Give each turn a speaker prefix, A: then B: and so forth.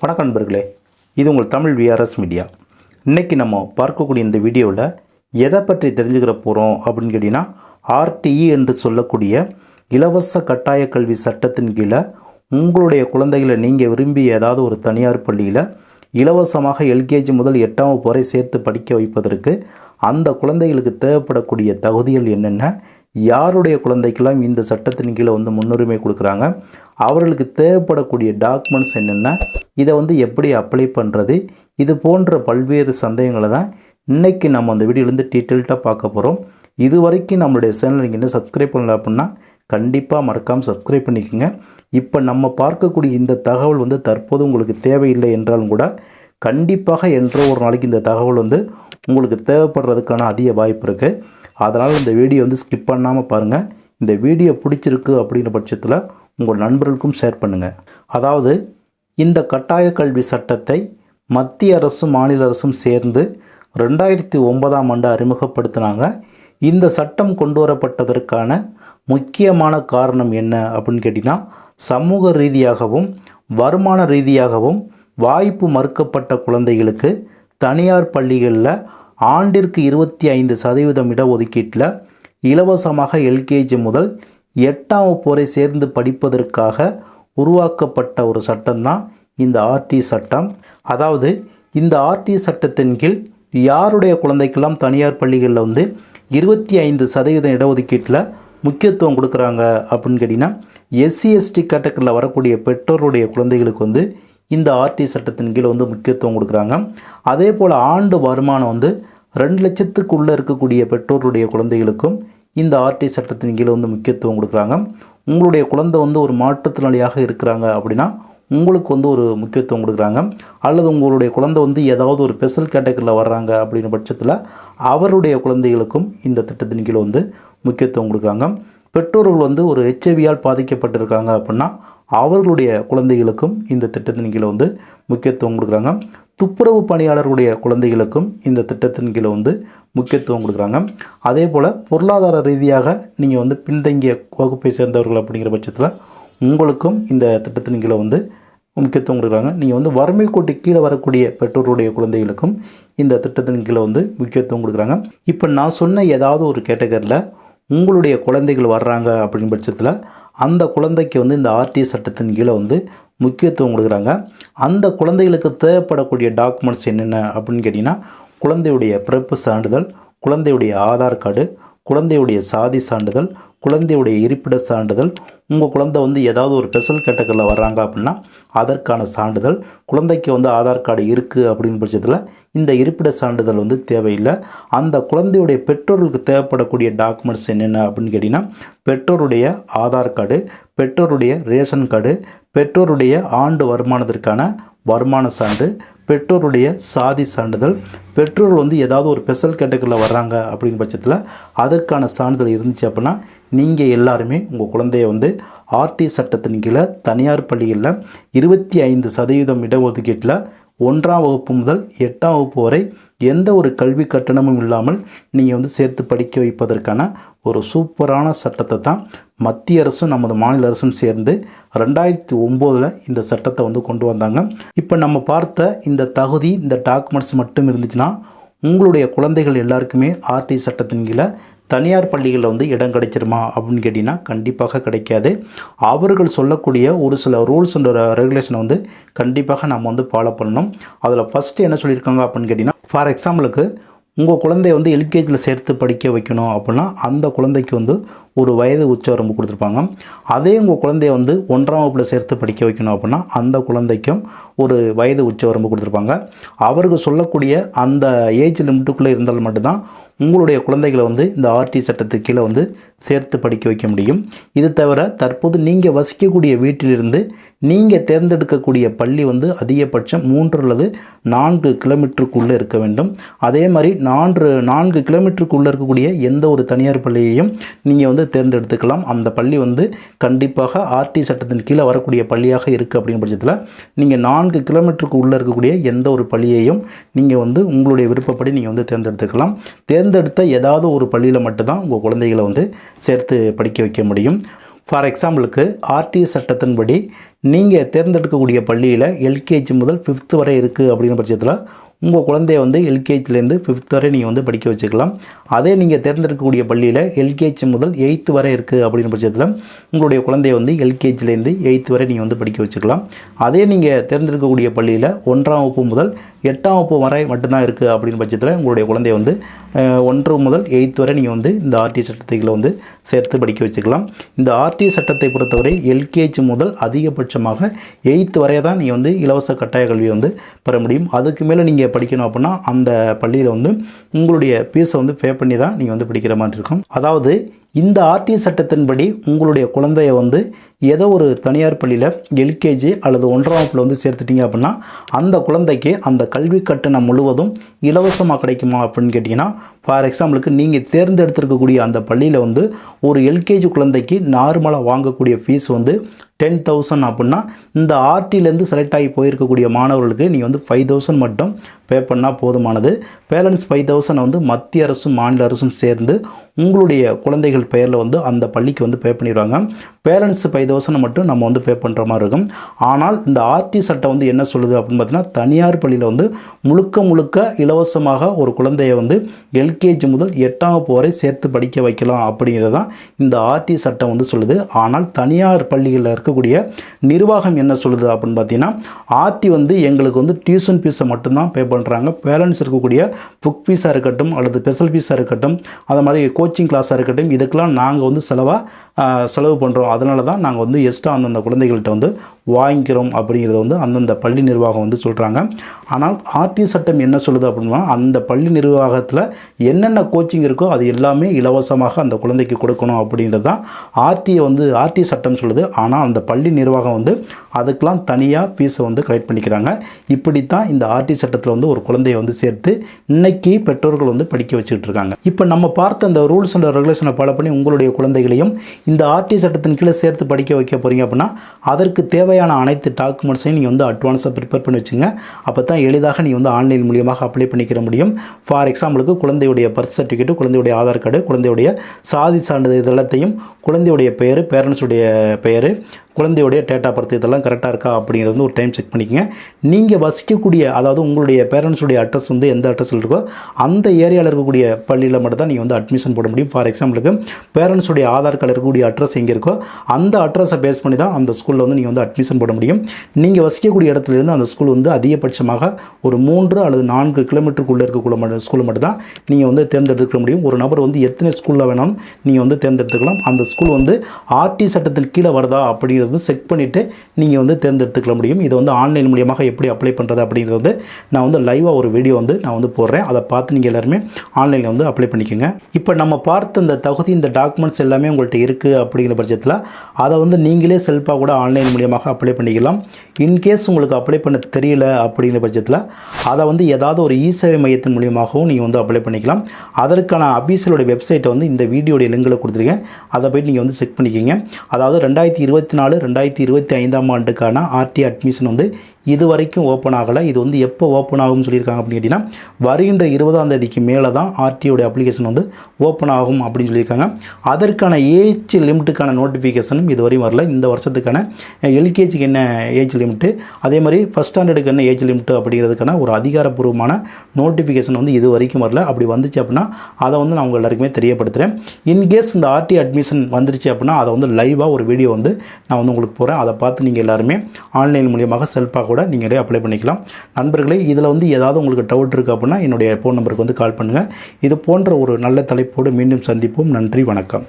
A: வணக்கம் நண்பர்களே இது உங்கள் தமிழ் விஆர்எஸ் மீடியா இன்றைக்கி நம்ம பார்க்கக்கூடிய இந்த வீடியோவில் எதை பற்றி தெரிஞ்சுக்கிற போகிறோம் அப்படின்னு கேட்டிங்கன்னா ஆர்டிஇ என்று சொல்லக்கூடிய இலவச கட்டாய கல்வி சட்டத்தின் கீழே உங்களுடைய குழந்தைகளை நீங்கள் விரும்பி ஏதாவது ஒரு தனியார் பள்ளியில் இலவசமாக எல்கேஜி முதல் எட்டாம் வகுப்பு வரை சேர்த்து படிக்க வைப்பதற்கு அந்த குழந்தைகளுக்கு தேவைப்படக்கூடிய தகுதிகள் என்னென்ன யாருடைய குழந்தைக்கெல்லாம் இந்த சட்டத்தின் கீழே வந்து முன்னுரிமை கொடுக்குறாங்க அவர்களுக்கு தேவைப்படக்கூடிய டாக்குமெண்ட்ஸ் என்னென்ன இதை வந்து எப்படி அப்ளை பண்ணுறது இது போன்ற பல்வேறு சந்தேகங்களை தான் இன்றைக்கி நம்ம அந்த வீடியோலேருந்து டீட்டெயில்டாக பார்க்க போகிறோம் இது வரைக்கும் நம்மளுடைய சேனல் நீங்கள் இன்னும் சப்ஸ்கிரைப் பண்ணல அப்படின்னா கண்டிப்பாக மறக்காமல் சப்ஸ்கிரைப் பண்ணிக்கோங்க. இப்போ நம்ம பார்க்கக்கூடிய இந்த தகவல் வந்து தற்போது உங்களுக்கு தேவையில்லை என்றாலும் கூட கண்டிப்பாக என்றோ ஒரு நாளைக்கு இந்த தகவல் வந்து உங்களுக்கு தேவைப்படுறதுக்கான அதிக வாய்ப்பு இருக்குது அதனால் இந்த வீடியோ வந்து ஸ்கிப் பண்ணாமல் பாருங்கள் இந்த வீடியோ பிடிச்சிருக்கு அப்படின்ற பட்சத்தில் உங்கள் நண்பர்களுக்கும் ஷேர் பண்ணுங்கள் அதாவது இந்த கட்டாய கல்வி சட்டத்தை மத்திய அரசும் மாநில அரசும் சேர்ந்து ரெண்டாயிரத்தி ஒன்பதாம் ஆண்டு அறிமுகப்படுத்தினாங்க. இந்த சட்டம் கொண்டு வரப்பட்டதற்கான முக்கியமான காரணம் என்ன அப்படின்னு கேட்டிங்கன்னா சமூக ரீதியாகவும் வருமான ரீதியாகவும் வாய்ப்பு மறுக்கப்பட்ட குழந்தைகளுக்கு தனியார் பள்ளிகளில் ஆண்டிற்கு இருபத்தி ஐந்து சதவீதம் இடஒதுக்கீட்டில் இலவசமாக எல்கேஜி முதல் எட்டாம் வகுப்பு சேர்ந்து படிப்பதற்காக உருவாக்கப்பட்ட ஒரு சட்டம்தான் இந்த ஆர்டி சட்டம். அதாவது இந்த ஆர்டி சட்டத்தின் கீழ் யாருடைய குழந்தைக்கெல்லாம் தனியார் பள்ளிகளில் வந்து இருபத்தி ஐந்து சதவீதம் இடஒதுக்கீட்டில் முக்கியத்துவம் கொடுக்குறாங்க அப்படின்னு கேட்டிங்கன்னா எஸ்சி எஸ்டி கேட்டகரியில் வரக்கூடிய பெற்றோருடைய குழந்தைகளுக்கு வந்து இந்த ஆர்டி சட்டத்தின் கீழ் வந்து முக்கியத்துவம் கொடுக்குறாங்க. அதே போல் ஆண்டு வருமானம் வந்து ரெண்டு லட்சத்துக்குள்ளே இருக்கக்கூடிய பெற்றோருடைய குழந்தைகளுக்கும் இந்த ஆர்டி சட்டத்தின் கீழே வந்து முக்கியத்துவம் கொடுக்குறாங்க. உங்களுடைய குழந்தை வந்து ஒரு மாற்றுத்திறனாளியாக இருக்கிறாங்க அப்படின்னா உங்களுக்கு வந்து ஒரு முக்கியத்துவம் கொடுக்குறாங்க. அல்லது உங்களுடைய குழந்தை வந்து ஏதாவது ஒரு ஸ்பெஷல் கேட்டகரியில் வர்றாங்க அப்படின்ற பட்சத்தில் அவருடைய குழந்தைகளுக்கும் இந்த திட்டத்தின் கீழே வந்து முக்கியத்துவம் கொடுக்குறாங்க. பெற்றோர்கள் வந்து ஒரு ஹெச்ஐவியால் பாதிக்கப்பட்டிருக்காங்க அப்படின்னா அவர்களுடைய குழந்தைகளுக்கும் இந்த திட்டத்தின் கீழே வந்து முக்கியத்துவம் கொடுக்குறாங்க. துப்புரவு பணியாளர்களுடைய குழந்தைகளுக்கும் இந்த திட்டத்தின் கீழே வந்து முக்கியத்துவம் கொடுக்குறாங்க. அதே போல் பொருளாதார ரீதியாக நீங்கள் வந்து பின்தங்கிய வகுப்பை சேர்ந்தவர்கள் அப்படிங்கிற பட்சத்தில் உங்களுக்கும் இந்த திட்டத்தின் கீழே வந்து முக்கியத்துவம் கொடுக்குறாங்க. நீங்கள் வந்து வறுமை கோட்டு கீழே வரக்கூடிய பெற்றோருடைய குழந்தைகளுக்கும் இந்த திட்டத்தின் கீழே வந்து முக்கியத்துவம் கொடுக்குறாங்க. இப்போ நான் சொன்ன ஏதாவது ஒரு கேட்டகரியில் உங்களுடைய குழந்தைகள் வர்றாங்க அப்படின் பட்சத்தில் அந்த குழந்தைக்கு வந்து இந்த ஆர்டி சட்டத்தின் கீழே வந்து முக்கியத்துவம் கொடுக்குறாங்க. அந்த குழந்தைகளுக்கு தேவைப்படக்கூடிய டாக்குமெண்ட்ஸ் என்னென்ன அப்படின்னு கேட்டிங்கன்னா குழந்தையுடைய பிறப்பு சான்றிதழ் குழந்தையுடைய ஆதார் கார்டு குழந்தையுடைய சாதி சான்றிதழ் குழந்தையுடைய இருப்பிட சான்றிதழ் உங்கள் குழந்தை வந்து ஏதாவது ஒரு ஸ்பெஷல் கேட்டகரியில் வர்றாங்க அப்படின்னா அதற்கான சான்றிதழ் குழந்தைக்கு வந்து ஆதார் கார்டு இருக்குது அப்படின்னு பட்சத்தில் இந்த இருப்பிட சான்றிதழ் வந்து தேவையில்லை. அந்த குழந்தையுடைய பெற்றோர்களுக்கு தேவைப்படக்கூடிய டாக்குமெண்ட்ஸ் என்னென்ன அப்படின்னு கேட்டிங்கன்னா பெற்றோருடைய ஆதார் கார்டு பெற்றோருடைய ரேஷன் கார்டு பெற்றோருடைய ஆண்டு வருமானத்திற்கான வருமான சான்று பெற்றோருடைய சாதி சான்றிதழ் பெற்றோர் வந்து ஏதாவது ஒரு ஸ்பெஷல் கேட்டகரியில் வர்றாங்க அப்படிங்கிற பட்சத்தில் அதற்கான சான்றிதழ் இருந்துச்சு அப்படின்னா நீங்கள் எல்லாருமே உங்கள் குழந்தைய வந்து ஆர்டி சட்டத்தின் கீழே தனியார் பள்ளிகளில் இருபத்தி ஐந்து சதவீதம் இடஒதுக்கீட்டில் ஒன்றாம் வகுப்பு முதல் எட்டாம் வகுப்பு வரை எந்த ஒரு கல்வி கட்டணமும் இல்லாமல் நீங்கள் வந்து சேர்த்து படிக்க வைப்பதற்கான ஒரு சூப்பரான சட்டத்தை தான் மத்திய அரசும் நமது மாநில அரசும் சேர்ந்து ரெண்டாயிரத்தி ஒம்போதில் இந்த சட்டத்தை வந்து கொண்டு வந்தாங்க. இப்போ நம்ம பார்த்த இந்த தகுதி இந்த டாக்குமெண்ட்ஸ் மட்டும் இருந்துச்சுன்னா உங்களுடைய குழந்தைகள் எல்லாருக்குமே ஆர்டி சட்டத்தின் கீழே தனியார் பள்ளிகளில் வந்து இடம் கிடைச்சிருமா அப்படின்னு கேட்டிங்கன்னா கண்டிப்பாக கிடைக்காது. அவர்கள் சொல்லக்கூடிய ஒரு சில ரூல்ஸ் அண்ட் ரெகுலேஷனை வந்து கண்டிப்பாக நம்ம வந்து ஃபாலோ பண்ணணும். அதில் ஃபஸ்ட்டு என்ன சொல்லியிருக்காங்க அப்படின்னு கேட்டிங்கன்னா ஃபார் எக்ஸாம்பிளுக்கு உங்கள் குழந்தைய வந்து எல்கேஜியில் சேர்த்து படிக்க வைக்கணும் அப்படின்னா அந்த குழந்தைக்கு வந்து ஒரு வயது உச்சவரம்பு கொடுத்துருப்பாங்க. அதே உங்கள் குழந்தைய வந்து ஒன்றாம் வகுப்பில் சேர்த்து படிக்க வைக்கணும் அப்படின்னா அந்த குழந்தைக்கும் ஒரு வயது உச்சவரம்பு கொடுத்துருப்பாங்க. அவர்கள் சொல்லக்கூடிய அந்த ஏஜ் லிமிட்டுக்குள்ளே இருந்தால் மட்டும்தான் உங்களுடைய குழந்தைகளை வந்து இந்த ஆர்டி சட்டத்துக்கு கீழே வந்து சேர்த்து படிக்க வைக்க முடியும். இது தவிர தற்போது நீங்கள் வசிக்கக்கூடிய வீட்டிலிருந்து நீங்கள் தேர்ந்தெடுக்கக்கூடிய பள்ளி வந்து அதிகபட்சம் மூன்று அல்லது நான்கு கிலோமீட்டருக்குள்ளே இருக்க வேண்டும். அதே மாதிரி நான்கு நான்கு கிலோமீட்டருக்குள்ளே இருக்கக்கூடிய எந்த ஒரு தனியார் பள்ளியையும் நீங்கள் வந்து தேர்ந்தெடுத்துக்கலாம். அந்த பள்ளி வந்து கண்டிப்பாக ஆர்டி சட்டத்தின் கீழே வரக்கூடிய பள்ளியாக இருக்குது அப்படிங்கிற பட்சத்தில் நீங்கள் நான்கு கிலோமீட்டருக்கு உள்ளே இருக்கக்கூடிய எந்த ஒரு பள்ளியையும் நீங்கள் வந்து உங்களுடைய விருப்பப்படி நீங்கள் வந்து தேர்ந்தெடுத்துக்கலாம். தேர்ந்தெடுத்த ஏதாவது ஒரு பள்ளியில் மட்டும்தான் உங்கள் குழந்தைகளை வந்து சேர்த்து படிக்க வைக்க முடியும். ஃபார் எக்ஸாம்பிளுக்கு ஆர்டி சட்டத்தின்படி நீங்கள் தேர்ந்தெடுக்கக்கூடிய பள்ளியில் எல்கேஜி முதல் ஃபிஃப்த் வரை இருக்குது அப்படிங்கிற பட்சத்தில் உங்கள் குழந்தைய வந்து எல்கேஜிலேருந்து ஃபிஃப்த் வரை நீங்கள் வந்து படிக்க வச்சுக்கலாம். அதே நீங்கள் தேர்ந்தெடுக்கக்கூடிய பள்ளியில் எல்கேஜி முதல் எயித்து வரை இருக்குது அப்படின்ற பட்சத்தில் உங்களுடைய குழந்தைய வந்து எல்கேஜிலேருந்து எயித்து வரை நீங்கள் வந்து படிக்க வச்சுக்கலாம். அதே நீங்கள் தேர்ந்தெடுக்கக்கூடிய பள்ளியில் ஒன்றாம் வகுப்பு முதல் எட்டாம் வகுப்பு வரை மட்டும்தான் இருக்குது அப்படின்னு பட்சத்தில் உங்களுடைய குழந்தைய வந்து ஒன்று முதல் எயித்து வரை நீங்கள் வந்து இந்த ஆர்டி சட்டத்தைகளை வந்து சேர்த்து படிக்க வச்சுக்கலாம். இந்த ஆர்டி சட்டத்தை பொறுத்தவரை எல்கேஜி முதல் அதிகபட்சமாக எயித்து வரை தான் நீங்கள் வந்து இலவச கட்டாய கல்வியை வந்து பெற முடியும். அதுக்கு மேலே நீங்கள் படிக்கணும் அப்படின்னா அந்த பள்ளியில் வந்து உங்களுடைய ஃபீஸை வந்து பே பண்ணி தான் நீங்கள் வந்து படிக்கிற மாதிரி இருக்கும். அதாவது இந்த ஆர்டி சட்டத்தின்படி உங்களுடைய குழந்தைய வந்து ஏதோ ஒரு தனியார் பள்ளியில் எல்கேஜி அல்லது ஒன்றாம் வகுப்பில் வந்து சேர்த்துட்டீங்க அப்படின்னா அந்த குழந்தைக்கு அந்த கல்வி கட்டணம் முழுவதும் இலவசமாக கிடைக்குமா அப்படின்னு கேட்டிங்கன்னா ஃபார் எக்ஸாம்பிளுக்கு நீங்கள் தேர்ந்தெடுத்திருக்கக்கூடிய அந்த பள்ளியில் வந்து ஒரு எல்கேஜி குழந்தைக்கு நார்மலாக வாங்கக்கூடிய ஃபீஸ் வந்து டென் தௌசண்ட் அப்படின்னா இந்த ஆர்டிலேருந்து செலக்ட் ஆகி போயிருக்கக்கூடிய மாணவர்களுக்கு நீங்கள் வந்து ஃபைவ் தௌசண்ட் மட்டும் பே பண்ணால் போதுமானது. பேலன்ஸ் ஃபைவ் தௌசண்ட் வந்து மத்திய அரசும் மாநில அரசும் சேர்ந்து உங்களுடைய குழந்தைகள் பெயரில் வந்து அந்த பள்ளிக்கு வந்து பே பண்ணிடுவாங்க. பேலன்ஸ் ஃபைவ் தௌசண்ட் மட்டும் நம்ம வந்து பே பண்ணுற மாதிரி இருக்கும். ஆனால் இந்த ஆர்டி சட்டம் வந்து என்ன சொல்லுது அப்படின்னு பார்த்தீங்கன்னா தனியார் பள்ளியில் வந்து முழுக்க முழுக்க இலவசமாக ஒரு குழந்தையை வந்து எல்கேஜி முதல் எட்டாம் வகுப்பு வரை சேர்த்து படிக்க வைக்கலாம் அப்படிங்கிறது தான் இந்த ஆர்டி சட்டம் வந்து சொல்லுது. ஆனால் தனியார் பள்ளிகளில் இருக்கக்கூடிய நிர்வாகம் என்ன சொல்லுது அப்படின்னு பார்த்தீங்கன்னா ஆர்டி வந்து எங்களுக்கு வந்து டியூஷன் ஃபீஸை மட்டும்தான் பே பண்ணுறாங்க பேரண்ட்ஸ் இருக்கக்கூடிய புக் ஃபீஸாக இருக்கட்டும் அல்லது ஸ்பெஷல் ஃபீஸாக இருக்கட்டும் அது மாதிரி கோச்சிங் கிளாஸாக இருக்கட்டும் இதுக்கெல்லாம் நாங்கள் வந்து செலவாக செலவு பண்ணுறோம் அதனால தான் நாங்கள் வந்து எஸ்ட்டாக அந்தந்த குழந்தைகள்கிட்ட வந்து வாங்கிக்கிறோம் அப்படிங்கிறத வந்து அந்தந்த பள்ளி நிர்வாகம் வந்து சொல்கிறாங்க ஆனால் ஆர்டி சட்டம் என்ன சொல்லுது அப்படின்னா அந்த பள்ளி நிர்வாகத்தில் என்னென்ன கோச்சிங் இருக்கோ அது எல்லாமே இலவசமாக அந்த குழந்தைக்கு கொடுக்கணும் அப்படின்றது தான் ஆர்டியை வந்து ஆர்டி சட்டம் சொல்லுது. ஆனால் அந்த பள்ளி நிர்வாகம் வந்து அதுக்கெலாம் தனியாக ஃபீஸை வந்து கலெக்ட் பண்ணிக்கிறாங்க. இப்படித்தான் இந்த ஆர்டி சட்டத்தில் வந்து ஒரு குழந்தையை வந்து சேர்த்து இன்னைக்கு பெற்றோர்கள் வந்து படிக்க வச்சுட்டு இருக்காங்க. இப்போ நம்ம பார்த்த அந்த ரூல்ஸ் அண்ட் ரெகுலேஷனை ஃபாலோ பண்ணி உங்களுடைய குழந்தைகளையும் இந்த ஆர்டி சட்டத்தின் கீழே சேர்த்து படிக்க வைக்க போகிறீங்க அப்படின்னா அதற்கு தேவை தேவையான அனைத்து டாக்குமெண்ட்ஸையும் நீங்கள் வந்து அட்வான்ஸாக ப்ரிப்பேர் பண்ணி வச்சுங்க. அப்போ தான் எளிதாக நீங்கள் வந்து ஆன்லைன் மூலியமாக அப்ளை பண்ணிக்கிற முடியும். ஃபார் எக்ஸாம்பிளுக்கு குழந்தையுடைய பர்த் சர்டிஃபிகேட்டு குழந்தையுடைய ஆதார் கார்டு குழந்தையுடைய சாதி சான்றிதழ் இதெல்லாத்தையும் குழந்தையுடைய பெயர் பேரண்ட்ஸுடைய பெயர் குழந்தையுடைய டேட்டா பர்த் இதெல்லாம் கரெக்டாக இருக்கா அப்படிங்கிறது வந்து ஒரு டைம் செக் பண்ணிக்கோங்க. நீங்கள் வசிக்கக்கூடிய அதாவது உங்களுடைய பேரண்ட்ஸுடைய அட்ரஸ் வந்து எந்த அட்ரஸில் இருக்கோ அந்த ஏரியாவில் இருக்கக்கூடிய பள்ளியில் மட்டும் தான் நீங்கள் வந்து அட்மிஷன் போட முடியும். ஃபார் எக்ஸாம்பிளுக்கு பேரண்ட்ஸுடைய ஆதார் கார்டில் இருக்கக்கூடிய அட்ரஸ் எங்கே இருக்கோ அந்த அட்ரஸை பேஸ் பண்ணி தான் அந்த ஸ்கூலில் வந்து நீங்கள் வந்து அட்மிஷன் போட முடியும். நீங்கள் வசிக்கக்கூடிய இடத்துலேருந்து அந்த ஸ்கூல் வந்து அதிகபட்சமாக ஒரு மூன்று அல்லது நான்கு கிலோமீட்டருக்குள்ளே இருக்கக்கூடிய ஸ்கூலில் ஸ்கூலை மட்டும் தான் நீங்கள் வந்து தேர்ந்தெடுத்துக்க முடியும். ஒரு நபர் வந்து எத்தனை ஸ்கூலில் வேணாலும் நீங்கள் வந்து தேர்ந்தெடுத்துக்கலாம். அந்த ஸ்கூல் வந்து ஆர்டி சட்டத்தில் கீழே வருதா அப்படிங்கிறது செக் பண்ணிவிட்டு நீங்கள் வந்து தேர்ந்தெடுத்துக்க முடியும். இதை வந்து ஆன்லைன் மூலியமாக எப்படி அப்ளை பண்ணுறது அப்படிங்கிறது வந்து நான் வந்து லைவாக ஒரு வீடியோ வந்து நான் வந்து போடுறேன். அதை பார்த்து நீங்கள் எல்லாருமே ஆன்லைனில் வந்து அப்ளை பண்ணிக்கோங்க. இப்போ நம்ம பார்த்த இந்த தகுதி இந்த டாக்குமெண்ட்ஸ் எல்லாமே உங்கள்கிட்ட இருக்குது அப்படிங்கிற பட்சத்தில் அதை வந்து நீங்களே செல்ஃபாக கூட ஆன்லைன் மூலியமாக அப்ளை பண்ணிக்கலாம். இன்கேஸ் உங்களுக்கு அப்ளை பண்ண தெரியல அப்படிங்கிற பட்சத்தில் அதை வந்து ஏதாவது ஒரு இ சேவை மையத்தின் மூலியமாகவும் நீங்கள் வந்து அப்ளை பண்ணிக்கலாம். அதற்கான அபிஷியலோட வெப்சைட்டை வந்து இந்த வீடியோடைய லிங்கில் கொடுத்துருக்கேன். அதை போய்ட்டு நீங்கள் வந்து செக் பண்ணிக்கிங்க. அதாவது ரெண்டாயிரத்தி இருபத்தி நாலு ரெண்டாயிரத்தி இருபத்தி ஐந்தாம் ஆண்டுக்கான ஆர்டி அட்மிஷன் வந்து இது வரைக்கும் ஓப்பன் ஆகலை. இது வந்து எப்போ ஓப்பன் ஆகும்னு சொல்லியிருக்காங்க அப்படின்னு கேட்டிங்கன்னா வருகின்ற இருபதாம் தேதிக்கு மேலே தான் ஆர்டியோட அப்ளிகேஷன் வந்து ஓப்பன் ஆகும் அப்படின்னு சொல்லியிருக்காங்க. அதற்கான ஏஜ் லிமிட்டுக்கான நோட்டிஃபிகேஷனும் இது வரையும் வரல. இந்த வருஷத்துக்கான எல்கேஜிக்கு என்ன ஏஜ் லிமிட்டு அதே மாதிரி ஃபஸ்ட் ஸ்டாண்டர்டுக்கு என்ன ஏஜ் லிமிட்டு அப்படிங்கிறதுக்கான ஒரு அதிகாரப்பூர்வமான நோட்டிஃபிகேஷன் வந்து இது வரைக்கும் வரல. அப்படி வந்துச்சு அப்படின்னா அதை வந்து நான் உங்கள் எல்லாருக்குமே தெரியப்படுத்துகிறேன் இன்கேஸ் இந்த ஆர்டி அட்மிஷன் வந்துருச்சு அப்படின்னா அதை வந்து லைவாக ஒரு வீடியோ வந்து நான் வந்து உங்களுக்கு போகிறேன் அதை பார்த்து நீங்கள் எல்லாருமே ஆன்லைன் மூலியமாக செல்ஃபாக கூட நீங்களே அப்ளை பண்ணிக்கலாம். நண்பர்களே இதில் வந்து ஏதாவது உங்களுக்கு டவுட் இருக்குது அப்படின்னா என்னுடைய ஃபோன் நம்பருக்கு வந்து கால் பண்ணுங்கள் இது போன்ற ஒரு நல்ல தலைப்போடு மீண்டும் சந்திப்போம். நன்றி வணக்கம்.